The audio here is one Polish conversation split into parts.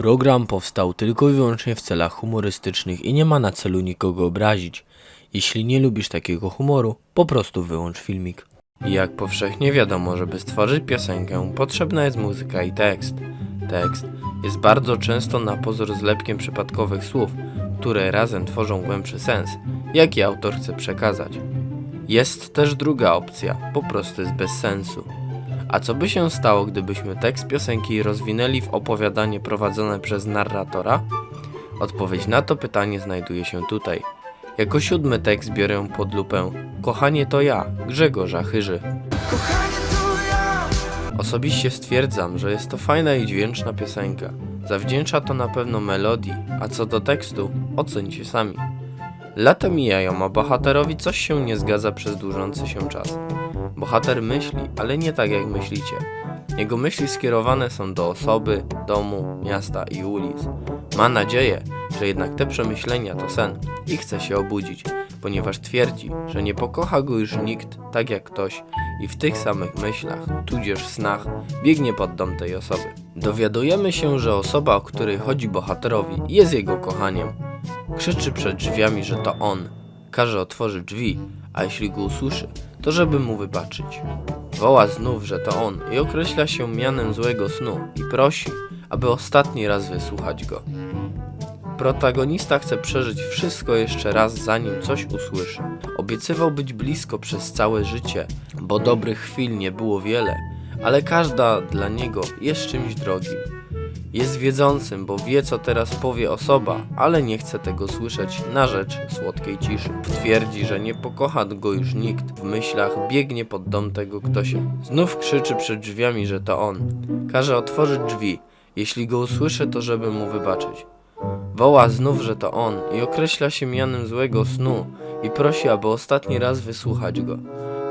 Program powstał tylko i wyłącznie w celach humorystycznych i nie ma na celu nikogo obrazić. Jeśli nie lubisz takiego humoru, po prostu wyłącz filmik. Jak powszechnie wiadomo, żeby stworzyć piosenkę, potrzebna jest muzyka i tekst. Tekst jest bardzo często na pozór zlepkiem przypadkowych słów, które razem tworzą głębszy sens, jaki autor chce przekazać. Jest też druga opcja, po prostu jest bez sensu. A co by się stało, gdybyśmy tekst piosenki rozwinęli w opowiadanie prowadzone przez narratora? Odpowiedź na to pytanie znajduje się tutaj. Jako siódmy tekst biorę pod lupę Kochanie to ja, Grzegorza Chyży. Osobiście stwierdzam, że jest to fajna i dźwięczna piosenka. Zawdzięcza to na pewno melodii, a co do tekstu, ocencie sami. Lata mijają, a bohaterowi coś się nie zgadza przez dłużący się czas. Bohater myśli, ale nie tak jak myślicie. Jego myśli skierowane są do osoby, domu, miasta i ulic. Ma nadzieję, że jednak te przemyślenia to sen i chce się obudzić, ponieważ twierdzi, że nie pokocha go już nikt tak jak ktoś i w tych samych myślach, tudzież snach, biegnie pod dom tej osoby. Dowiadujemy się, że osoba, o której chodzi bohaterowi, jest jego kochaniem. Krzyczy przed drzwiami, że to on. Każe otworzyć drzwi, a jeśli go usłyszy, to żeby mu wybaczyć. Woła znów, że to on i określa się mianem złego snu i prosi, aby ostatni raz wysłuchać go. Protagonista chce przeżyć wszystko jeszcze raz, zanim coś usłyszy. Obiecywał być blisko przez całe życie, bo dobrych chwil nie było wiele, ale każda dla niego jest czymś drogim. Jest wiedzącym, bo wie co teraz powie osoba, ale nie chce tego słyszeć na rzecz słodkiej ciszy. Twierdzi, że nie pokocha go już nikt. W myślach biegnie pod dom tego ktoś. Znów krzyczy przed drzwiami, że to on. Każe otworzyć drzwi. Jeśli go usłyszę, to żeby mu wybaczyć. Woła znów, że to on i określa się mianem złego snu i prosi, aby ostatni raz wysłuchać go.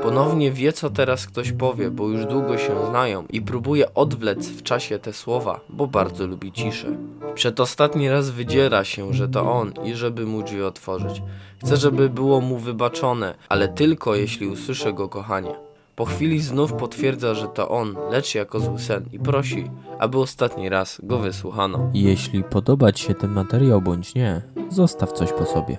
Ponownie wie, co teraz ktoś powie, bo już długo się znają i próbuje odwlec w czasie te słowa, bo bardzo lubi ciszę. Przedostatni raz wydziera się, że to on i żeby mu drzwi otworzyć. Chce, żeby było mu wybaczone, ale tylko jeśli usłyszy go kochanie. Po chwili znów potwierdza, że to on, lecz jako zły sen i prosi, aby ostatni raz go wysłuchano. Jeśli podoba Ci się ten materiał bądź nie, zostaw coś po sobie.